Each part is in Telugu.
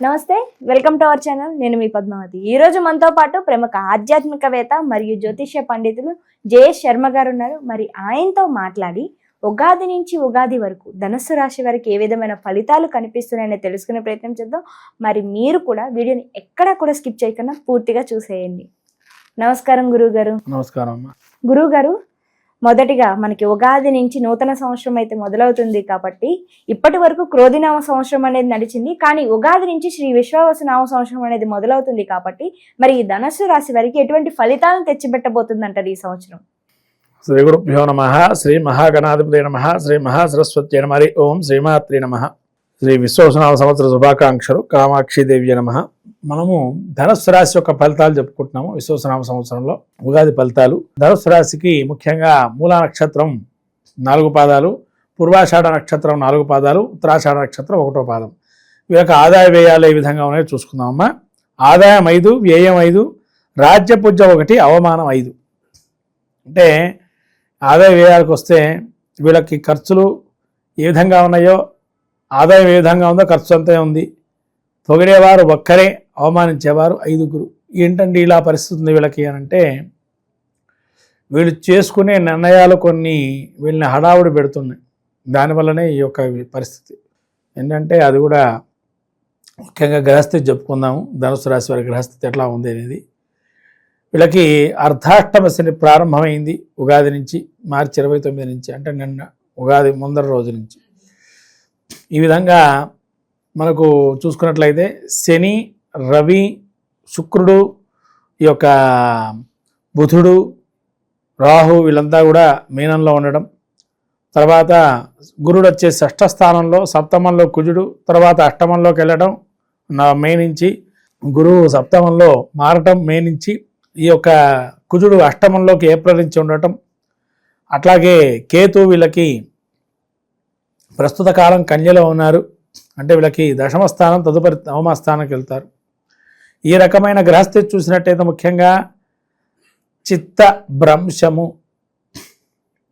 నమస్తే వెల్కమ్ టు అవర్ ఛానల్. నేను మీ పద్మావతి. ఈ రోజు మనతో పాటు ప్రముఖ ఆధ్యాత్మికవేత్త మరియు జ్యోతిష్య పండితులు జేఎస్ శర్మ గారు ఉన్నారు. మరి ఆయనతో మాట్లాడి ఉగాది నుంచి ఉగాది వరకు ధనుస్సు రాశి వారికి ఏ విధమైన ఫలితాలు కనిపిస్తున్నాయని తెలుసుకునే ప్రయత్నం చేద్దాం. మరి మీరు కూడా వీడియోని ఎక్కడా కూడా స్కిప్ చేయకుండా పూర్తిగా చూసేయండి. నమస్కారం గురువు గారు నమస్కారం గురువు గారు మొదటిగా మనకి ఉగాది నుంచి నూతన సంవత్సరం అయితే మొదలవుతుంది కాబట్టి ఇప్పటి వరకు క్రోధినామ సంవత్సరం అనేది నడిచింది. కానీ ఉగాది నుంచి శ్రీ విశ్వావసు నామ సంవత్సరం అనేది మొదలవుతుంది కాబట్టి మరి ఈ ధనస్సు రాశి వారికి ఎటువంటి ఫలితాలను తెచ్చిపెట్టబోతుంది అంటారు ఈ సంవత్సరం? శ్రీ గురుభ్యో నమ శ్రీ మహాగణాధిపతి నమ శ్రీ మహాసరస్వతి నమ హరి ఓం శ్రీమాత్రి నమ. శ్రీ విశ్వసనామ సంవత్సర శుభాకాంక్షలు కామాక్షిదేవి నమ. మనము ధనుసు రాశి యొక్క ఫలితాలు చెప్పుకుంటున్నాము విశ్వసనామ సంవత్సరంలో. ఉగాది ఫలితాలు. ధనుసు రాశికి ముఖ్యంగా మూలా నక్షత్రం నాలుగు పాదాలు పూర్వాషాఢ నక్షత్రం నాలుగు పాదాలు ఉత్తరాషాఢ నక్షత్రం ఒకటో పాదం. వీళ్ళకి ఆదాయ వ్యయాలు ఏ విధంగా ఉన్నాయో చూసుకుందామమ్మా. ఆదాయం ఐదు వ్యయం ఐదు రాజ్య పూజ ఒకటి అవమానం ఐదు. అంటే ఆదాయ వ్యయాలకు వస్తే వీళ్ళకి ఖర్చులు ఏ విధంగా ఉన్నాయో ఆదాయం ఏ విధంగా ఉందో ఖర్చు అంతే ఉంది. పొగిడేవారు ఒక్కరే అవమానించేవారు ఐదుగురు. ఏంటండి ఇలా పరిస్థితుంది వీళ్ళకి అనంటే వీళ్ళు చేసుకునే నిర్ణయాలు కొన్ని వీళ్ళని హడావుడి పెడుతున్నాయి. దానివల్లనే ఈ యొక్క పరిస్థితి. ఏంటంటే అది కూడా ముఖ్యంగా గ్రహస్థితి చెప్పుకుందాము. ధనుసు రాశి వారి గ్రహస్థితి ఎట్లా ఉంది అనేది. వీళ్ళకి అర్ధాష్టమ శని ప్రారంభమైంది ఉగాది నుంచి మార్చి ఇరవై తొమ్మిది నుంచి అంటే నిన్న ఉగాది ముందర రోజు నుంచి. ఈ విధంగా మనకు చూసుకున్నట్లయితే శని రవి శుక్రుడు ఈ యొక్క బుధుడు రాహు వీళ్ళంతా కూడా మీనంలో ఉండడం. తర్వాత గురుడు వచ్చే షష్ఠ స్థానంలో సప్తమంలో కుజుడు తర్వాత అష్టమంలోకి వెళ్ళడం నా మే నుంచి గురువు సప్తమంలో మారటం మే నుంచి ఈ యొక్క కుజుడు అష్టమంలోకి ఏప్రిల్ నుంచి ఉండటం. అట్లాగే కేతు వీళ్ళకి ప్రస్తుత కాలం కన్యలో ఉన్నారు. అంటే వీళ్ళకి దశమ స్థానం తదుపరి నవమ స్థానానికి వెళ్తారు. ఈ రకమైన గ్రహస్థితి చూసినట్టయితే ముఖ్యంగా చిత్త భ్రంశము.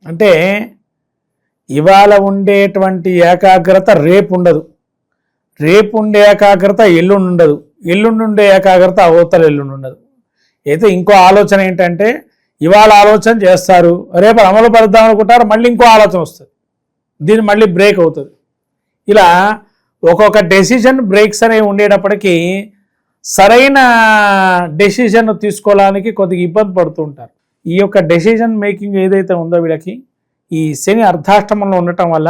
అంటే ఇవాళ ఉండేటువంటి ఏకాగ్రత రేపు ఉండదు. రేపు ఉండే ఏకాగ్రత ఎల్లుండి ఉండదు. ఎల్లుండి ఉండే ఏకాగ్రత అవతల ఎల్లుండి ఉండదు. అయితే ఇంకో ఆలోచన ఏంటంటే ఇవాళ ఆలోచన చేస్తారు రేపు అమలు పడదాం అనుకుంటారు మళ్ళీ ఇంకో ఆలోచన వస్తుంది. దీన్ని మళ్ళీ బ్రేక్ అవుతుంది. ఇలా ఒక్కొక్క డెసిషన్ బ్రేక్స్ అనేవి ఉండేటప్పటికీ సరైన డెసిషన్ తీసుకోవడానికి కొద్దిగా ఇబ్బంది పడుతూ ఉంటారు ఈ యొక్క డెసిషన్ మేకింగ్ ఏదైతే ఉందో వీళ్ళకి ఈ శని అర్ధాష్టమంలో ఉండటం వల్ల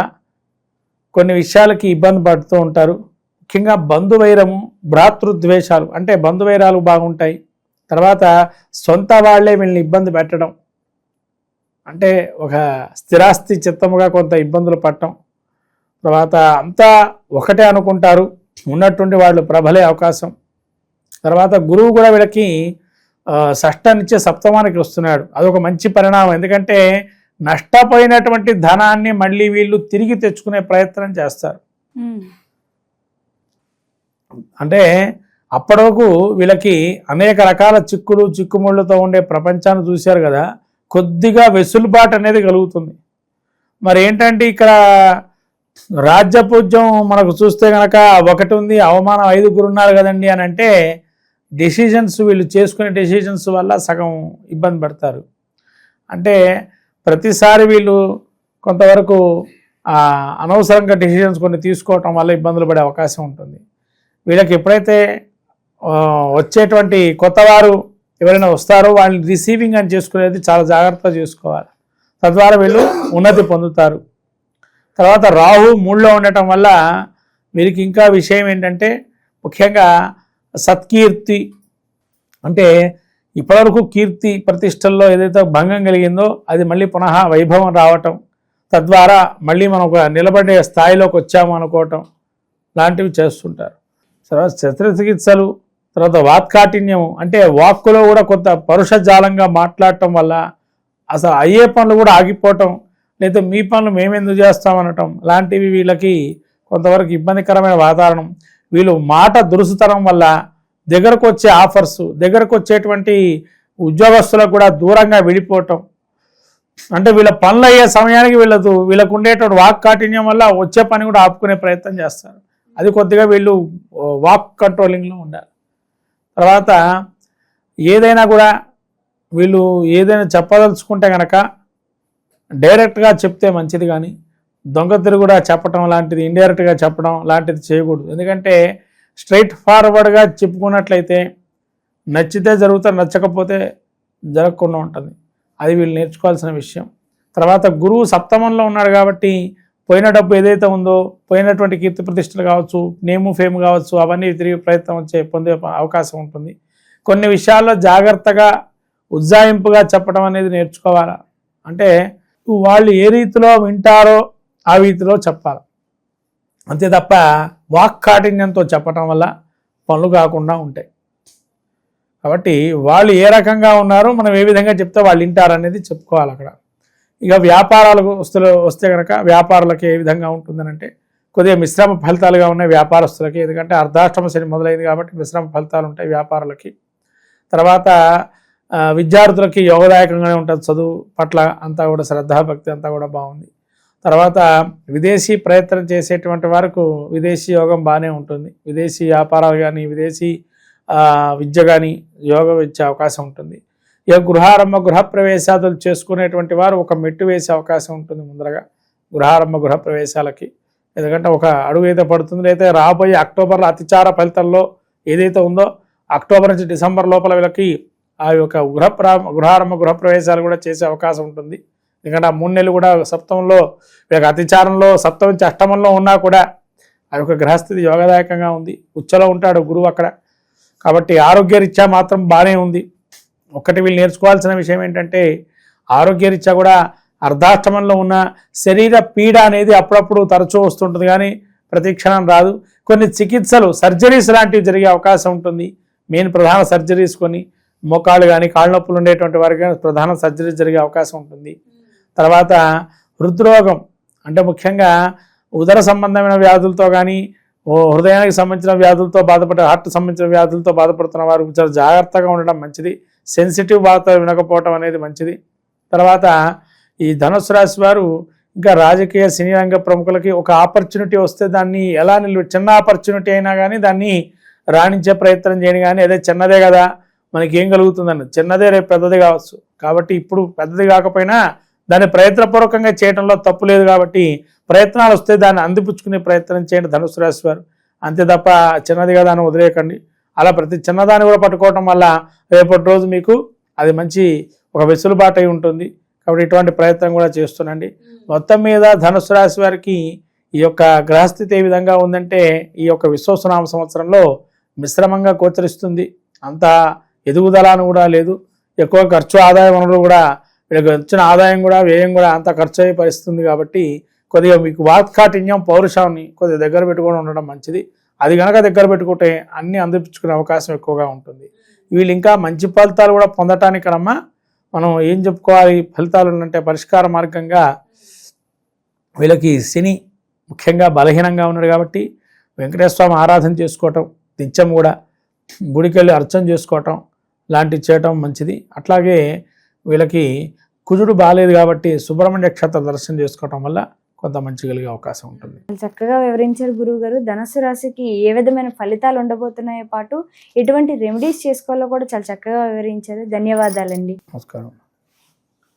కొన్ని విషయాలకి ఇబ్బంది పడుతూ ఉంటారు. ముఖ్యంగా బంధువైరము భ్రాతృద్వేషాలు అంటే బంధువైరాలు బాగుంటాయి. తర్వాత సొంత వాళ్ళే వీళ్ళని ఇబ్బంది పెట్టడం. అంటే ఒక స్థిరాస్తి చిత్తముగా కొంత ఇబ్బందులు పడటం. తర్వాత అంతా ఒకటే అనుకుంటారు. ఉన్నట్టుండి వాళ్ళు ప్రబలే అవకాశం. తర్వాత గురువు కూడా వీళ్ళకి ఆ, షష్ఠాన్నిచ్చే సప్తమానికి వస్తున్నాడు. అదొక మంచి పరిణామం. ఎందుకంటే నష్టపోయినటువంటి ధనాన్ని మళ్ళీ వీళ్ళు తిరిగి తెచ్చుకునే ప్రయత్నం చేస్తారు. అంటే అప్పటివరకు వీళ్ళకి అనేక రకాల చిక్కులు చిక్కుముళ్ళతో ఉండే ప్రపంచాన్ని చూశారు కదా. కొద్దిగా వెసులుబాటు అనేది కలుగుతుంది. మరి ఏంటంటే ఇక్కడ రాజ్యపూజ్యం మనకు చూస్తే కనుక ఒకటి ఉంది అవమానం ఐదుగురు ఉన్నారు కదండి అని అంటే డెసిషన్స్ వీళ్ళు చేసుకునే డెసిషన్స్ వల్ల సగం ఇబ్బంది పడతారు. అంటే ప్రతిసారి వీళ్ళు కొంతవరకు అనవసరంగా డెసిషన్స్ కొన్ని తీసుకోవటం వల్ల ఇబ్బందులు పడే అవకాశం ఉంటుంది. వీళ్ళకి ఎప్పుడైతే వచ్చేటువంటి కొత్తవారు ఎవరైనా వస్తారో వాళ్ళని రిసీవింగ్ అని చేసుకునేది చాలా జాగ్రత్తగా చేసుకోవాలి. తద్వారా వీళ్ళు ఉన్నతి పొందుతారు. తర్వాత రాహు మూడులో ఉండటం వల్ల వీరికి ఇంకా విషయం ఏంటంటే ముఖ్యంగా సత్కీర్తి అంటే ఇప్పటివరకు కీర్తి ప్రతిష్టల్లో ఏదైతే భంగం కలిగిందో అది మళ్ళీ పునః వైభవం రావటం తద్వారా మళ్ళీ మనం ఒక నిలబడే స్థాయిలోకి వచ్చాము అనుకోవటం లాంటివి చేస్తుంటారు. తర్వాత శస్త్రచికిత్సలు తర్వాత వాత్కాఠిన్యం అంటే వాక్కులో కూడా కొంత పరుషజాలంగా మాట్లాడటం వల్ల అసలు అయ్యే పనులు కూడా ఆగిపోవటం లేదా మీ పనులు మేమెందుకు చేస్తామనటం లాంటివి వీళ్ళకి కొంతవరకు ఇబ్బందికరమైన వాతావరణం. వీళ్ళు మాట దురుసుతనం వల్ల దగ్గరకు వచ్చే ఆఫర్స్ దగ్గరకు వచ్చేటువంటి ఉద్యోగస్తులకు కూడా దూరంగా విడిపోవటం అంటే వీళ్ళ పనులు అయ్యే సమయానికి వీళ్ళకు వీళ్ళకు ఉండేటువంటి వాక్ కాఠిన్యం వల్ల వచ్చే పని కూడా ఆపుకునే ప్రయత్నం చేస్తారు. అది కొద్దిగా వీళ్ళు వాక్ కంట్రోలింగ్లో ఉండాలి. తర్వాత ఏదైనా కూడా వీళ్ళు ఏదైనా చెప్పదలుచుకుంటే కనుక డైరెక్ట్గా చెప్తే మంచిది కానీ దొంగ తిరుగుడా చెప్పడం లాంటిది ఇండైరెక్ట్గా చెప్పడం లాంటిది చేయకూడదు. ఎందుకంటే స్ట్రైట్ ఫార్వర్డ్గా చెప్పుకున్నట్లయితే నచ్చితే జరుగుతా నచ్చకపోతే జరగకుండా ఉంటుంది. అది వీళ్ళు నేర్చుకోవాల్సిన విషయం. తర్వాత గురువు సప్తమంలో ఉన్నాడు కాబట్టి పోయిన డబ్బు ఏదైతే ఉందో పోయినటువంటి కీర్తి ప్రతిష్టలు కావచ్చు నేము ఫేమ్ కావచ్చు అవన్నీ తిరిగి ప్రయత్నం వచ్చే పొందే అవకాశం ఉంటుంది. కొన్ని విషయాల్లో జాగ్రత్తగా ఉజ్జాయింపుగా చెప్పడం అనేది నేర్చుకోవాలా? అంటే వాళ్ళు ఏ రీతిలో వింటారో ఆ రీతిలో చెప్పాలి. అంతే తప్ప వాక్ కాఠిన్యంతో చెప్పటం వల్ల పనులు కాకుండా ఉంటాయి. కాబట్టి వాళ్ళు ఏ రకంగా ఉన్నారో మనం ఏ విధంగా చెప్తే వాళ్ళు వింటారనేది చెప్పుకోవాలి అక్కడ. ఇక వ్యాపారాలకు వస్తులు వస్తే కనుక వ్యాపారులకి ఏ విధంగా ఉంటుందనంటే కొద్దిగా మిశ్రమ ఫలితాలుగా ఉన్నాయి వ్యాపారస్తులకి. ఎందుకంటే అర్ధాష్టమ శని మొదలైంది కాబట్టి మిశ్రమ ఫలితాలు ఉంటాయి వ్యాపారులకి. తర్వాత విద్యార్థులకి యోగదాయకంగానే ఉంటుంది చదువు పట్ల అంతా కూడా శ్రద్ధాభక్తి అంతా కూడా బాగుంది. తర్వాత విదేశీ ప్రయత్నం చేసేటువంటి వరకు విదేశీ యోగం బాగానే ఉంటుంది. విదేశీ వ్యాపారాలు కానీ విదేశీ విద్య కానీ యోగం ఇచ్చే అవకాశం ఉంటుంది. ఇక గృహారంభ గృహప్రవేశాదులు చేసుకునేటువంటి వారు ఒక మెట్టు వేసే అవకాశం ఉంటుంది ముందరగా గృహారంభ గృహప్రవేశాలకి. ఎందుకంటే ఒక అడుగు అయితే పడుతుంది అయితే రాబోయే అక్టోబర్లో అతిచార ఫలితంలో ఏదైతే ఉందో అక్టోబర్ నుంచి డిసెంబర్ లోపల వీళ్ళకి ఆ యొక్క గృహప్రా గృహారంభ గృహప్రవేశాలు కూడా చేసే అవకాశం ఉంటుంది. ఎందుకంటే ఆ మూడు నెలలు కూడా సప్తమంలో వీళ్ళకి అతిచారంలో సప్తమ నుంచి అష్టమంలో ఉన్నా కూడా ఆ యొక్క గ్రహస్థితి యోగదాయకంగా ఉంది. ఉచ్చలో ఉంటాడు గురువు అక్కడ. కాబట్టి ఆరోగ్యరీత్యా మాత్రం బాగానే ఉంది. ఒక్కటి వీళ్ళు నేర్చుకోవాల్సిన విషయం ఏంటంటే ఆరోగ్యరీత్యా కూడా అర్ధాష్టమంలో ఉన్న శరీర పీడ అనేది అప్పుడప్పుడు తరచూ వస్తుంటుంది కానీ ప్రతి క్షణం రాదు. కొన్ని చికిత్సలు సర్జరీస్ లాంటివి జరిగే అవకాశం ఉంటుంది. మెయిన్ ప్రధాన సర్జరీస్ కొన్ని. మోకాళ్ళు కానీ కాళ్ళ నొప్పులు ఉండేటువంటి వారికి ప్రధాన సర్జరీ జరిగే అవకాశం ఉంటుంది. తర్వాత హృద్రోగం అంటే ముఖ్యంగా ఉదర సంబంధమైన వ్యాధులతో కానీ హృదయానికి సంబంధించిన వ్యాధులతో బాధపడే హార్ట్ సంబంధించిన వ్యాధులతో బాధపడుతున్న వారు చాలా జాగ్రత్తగా ఉండడం మంచిది. సెన్సిటివ్ వార్త వినకపోవటం అనేది మంచిది. తర్వాత ఈ ధనుసు రాశి వారు ఇంకా రాజకీయ సినీ రంగ ప్రముఖులకి ఒక ఆపర్చునిటీ వస్తే దాన్ని ఎలా నిల్వ చిన్న ఆపర్చునిటీ అయినా కానీ దాన్ని రాణించే ప్రయత్నం చేయని కానీ అదే చిన్నదే కదా. మనకి ఏం కలుగుతుందని చిన్నదే రేపు పెద్దది కావచ్చు. కాబట్టి ఇప్పుడు పెద్దది కాకపోయినా దాన్ని ప్రయత్నపూర్వకంగా చేయడంలో తప్పు లేదు కాబట్టి ప్రయత్నాలు వస్తే దాన్ని అందిపుచ్చుకునే ప్రయత్నం చేయండి ధనుసు రాశి వారు. అంతే తప్ప చిన్నది కదా అని వదిలేయకండి. అలా ప్రతి చిన్నదాన్ని కూడా పట్టుకోవటం వల్ల రేపటి రోజు మీకు అది మంచి ఒక వెసులుబాటు అయి ఉంటుంది. కాబట్టి ఇటువంటి ప్రయత్నం కూడా చేస్తున్నాండి మొత్తం మీద ధనుసు రాశి వారికి ఈ యొక్క గ్రహస్థితి ఏ విధంగా ఉందంటే ఈ యొక్క విశ్వసనామ సంవత్సరంలో మిశ్రమంగా గోచరిస్తుంది. అంతా ఎదుగుదలను కూడా లేదు. ఎక్కువ ఖర్చు ఆదాయ వనరులు కూడా వీళ్ళకి వచ్చిన ఆదాయం కూడా వ్యయం కూడా అంత ఖర్చు అయ్యే పరిస్థితుంది కాబట్టి కొద్దిగా మీకు వాత్కాఠిన్యం పౌరుషాన్ని కొద్దిగా దగ్గర పెట్టుకొని ఉండడం మంచిది. అది కనుక దగ్గర పెట్టుకుంటే అన్ని అందిపించుకునే అవకాశం ఎక్కువగా ఉంటుంది. వీళ్ళు ఇంకా మంచి ఫలితాలు కూడా పొందటానికనమ్మా మనం ఏం చెప్పుకోవాలి? ఫలితాలు అంటే పరిష్కార మార్గంగా వీళ్ళకి శని ముఖ్యంగా బలహీనంగా ఉన్నాడు కాబట్టి వెంకటేశ్వర స్వామి ఆరాధన చేసుకోవటం నిత్యం కూడా గుడికి వెళ్ళి అర్చన చేసుకోవటం లాంటివి చేయటం మంచిది. అట్లాగే వీళ్ళకి కుజుడు బాగాలేదు కాబట్టి సుబ్రహ్మణ్య క్షేత్ర దర్శనం చేసుకోవటం వల్ల కొంత మంచి కలిగే అవకాశం ఉంటుంది. చాలా చక్కగా వివరించారు గురువు గారు ధనుసు రాశికి ఏ విధమైన ఫలితాలు ఉండబోతున్నాయో పాటు ఎటువంటి రెమెడీస్ చేసుకోవాలో కూడా చాలా చక్కగా వివరించారు. ధన్యవాదాలండి. నమస్కారం.